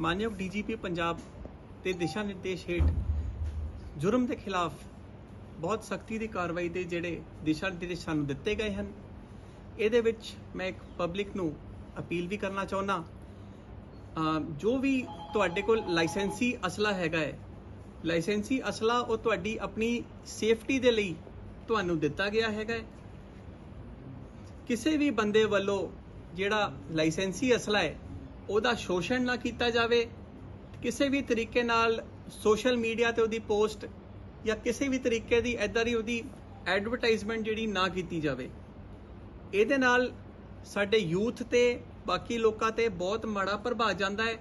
ਮਾਨਯੋਗ ਡੀਜੀਪੀ ਪੰਜਾਬ ਦੇ ਦਿਸ਼ਾ ਨਿਰਦੇਸ਼ ਹੇਠ ਜੁਰਮ ਦੇ ਖਿਲਾਫ ਬਹੁਤ ਸਖਤੀ ਦੀ ਕਾਰਵਾਈ ਦੇ ਜਿਹੜੇ ਦਿਸ਼ਾ ਨਿਰਦੇਸ਼ ਸਾਨੂੰ ਦਿੱਤੇ ਗਏ ਹਨ, ਇਹਦੇ ਵਿੱਚ ਮੈਂ ਇੱਕ ਪਬਲਿਕ ਨੂੰ ਅਪੀਲ ਵੀ ਕਰਨਾ ਚਾਹੁੰਦਾ। ਜੋ ਵੀ ਤੁਹਾਡੇ ਕੋਲ ਲਾਇਸੈਂਸੀ ਅਸਲਾ ਹੈਗਾ ਹੈ, ਲਾਇਸੈਂਸੀ ਅਸਲਾ ਉਹ ਤੁਹਾਡੀ ਆਪਣੀ ਸੇਫਟੀ ਦੇ ਲਈ ਤੁਹਾਨੂੰ ਦਿੱਤਾ ਗਿਆ ਹੈਗਾ ਹੈ। ਕਿਸੇ ਵੀ ਬੰਦੇ ਵੱਲੋਂ ਜਿਹੜਾ ਲਾਇਸੈਂਸੀ ਅਸਲਾ ਹੈ ਉਹਦਾ ਸ਼ੋਸ਼ਣ ਨਾ ਕੀਤਾ ਜਾਵੇ, ਕਿਸੇ ਵੀ ਤਰੀਕੇ ਨਾਲ ਸੋਸ਼ਲ ਮੀਡੀਆ ਤੇ ਉਹਦੀ ਪੋਸਟ ਜਾਂ ਕਿਸੇ ਵੀ ਤਰੀਕੇ ਦੀ ਐਦਾਂ ਦੀ ਉਹਦੀ ਐਡਵਰਟਾਈਜ਼ਮੈਂਟ ਜਿਹੜੀ ਨਾ ਕੀਤੀ ਜਾਵੇ। ਇਹਦੇ ਨਾਲ ਸਾਡੇ ਯੂਥ ਤੇ, ਬਾਕੀ ਲੋਕਾਂ ਤੇ ਬਹੁਤ ਮਾੜਾ ਪ੍ਰਭਾਵ ਜਾਂਦਾ ਹੈ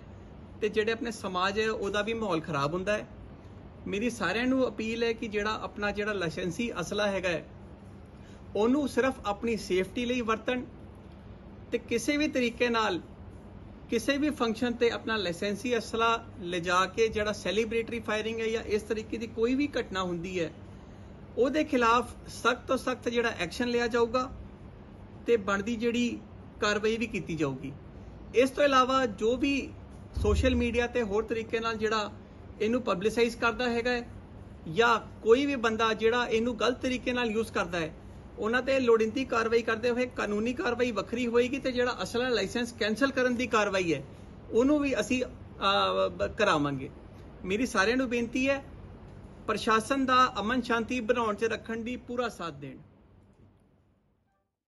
ਤੇ ਜਿਹੜੇ ਆਪਣੇ ਸਮਾਜ ਹੈ, ਉਹਦਾ ਵੀ ਮਾਹੌਲ ਖਰਾਬ ਹੁੰਦਾ ਹੈ। ਮੇਰੀ ਸਾਰਿਆਂ ਨੂੰ ਅਪੀਲ ਹੈ ਕਿ ਜਿਹੜਾ ਆਪਣਾ ਜਿਹੜਾ ਲਾਇਸੈਂਸੀ ਅਸਲਾ ਹੈਗਾ ਹੈ, ਉਹਨੂੰ ਸਿਰਫ ਆਪਣੀ ਸੇਫਟੀ ਲਈ ਵਰਤਣ ਤੇ ਕਿਸੇ ਵੀ ਤਰੀਕੇ ਨਾਲ ਕਿਸੇ ਵੀ ਫੰਕਸ਼ਨ ਤੇ ਆਪਣਾ ਲਾਇਸੈਂਸੀ ਅਸਲਾ ਲਿਜਾ ਕੇ ਜਿਹੜਾ ਸੈਲੀਬ੍ਰੇਟਰੀ ਫਾਇਰਿੰਗ ਹੈ ਜਾਂ ਇਸ ਤਰੀਕੇ ਦੀ ਕੋਈ ਵੀ ਘਟਨਾ ਹੁੰਦੀ ਹੈ, ਉਹਦੇ ਖਿਲਾਫ ਸਖਤ ਤੋਂ ਸਖਤ ਜਿਹੜਾ ਐਕਸ਼ਨ ਲਿਆ ਜਾਊਗਾ ਤੇ ਬਣਦੀ ਜਿਹੜੀ ਕਾਰਵਾਈ ਵੀ ਕੀਤੀ ਜਾਊਗੀ। ਇਸ ਤੋਂ ਇਲਾਵਾ ਜੋ ਵੀ ਸੋਸ਼ਲ ਮੀਡੀਆ ਤੇ ਹੋਰ ਤਰੀਕੇ ਨਾਲ ਜਿਹੜਾ ਇਹਨੂੰ ਪਬਲਿਸਾਈਜ਼ ਕਰਦਾ ਹੈਗਾ ਹੈ ਜਾਂ ਕੋਈ ਵੀ ਬੰਦਾ ਜਿਹੜਾ ਇਹਨੂੰ ਗਲਤ ਤਰੀਕੇ ਨਾਲ ਯੂਜ਼ ਕਰਦਾ ਹੈ ਉਹਨਾਂ ਤੇ ਲੋੜੀਂਦੀ ਕਾਰਵਾਈ ਕਰਦੇ ਹੋਏ ਕਾਨੂੰਨੀ ਕਾਰਵਾਈ ਵੱਖਰੀ ਹੋਏਗੀ ਤੇ ਜਿਹੜਾ ਅਸਲਾ ਲਾਇਸੈਂਸ ਕੈਨਸਲ ਕਰਨ ਦੀ ਕਾਰਵਾਈ ਹੈ, ਉਹਨੂੰ ਵੀ ਅਸੀਂ ਕਰਾਵਾਂਗੇ। ਮੇਰੀ ਸਾਰਿਆਂ ਨੂੰ ਬੇਨਤੀ ਹੈ, ਪ੍ਰਸ਼ਾਸਨ ਦਾ ਅਮਨ ਸ਼ਾਂਤੀ ਬਣਾਉਣ 'ਚ ਰੱਖਣ ਦੀ ਪੂਰਾ ਸਾਥ ਦੇਣ।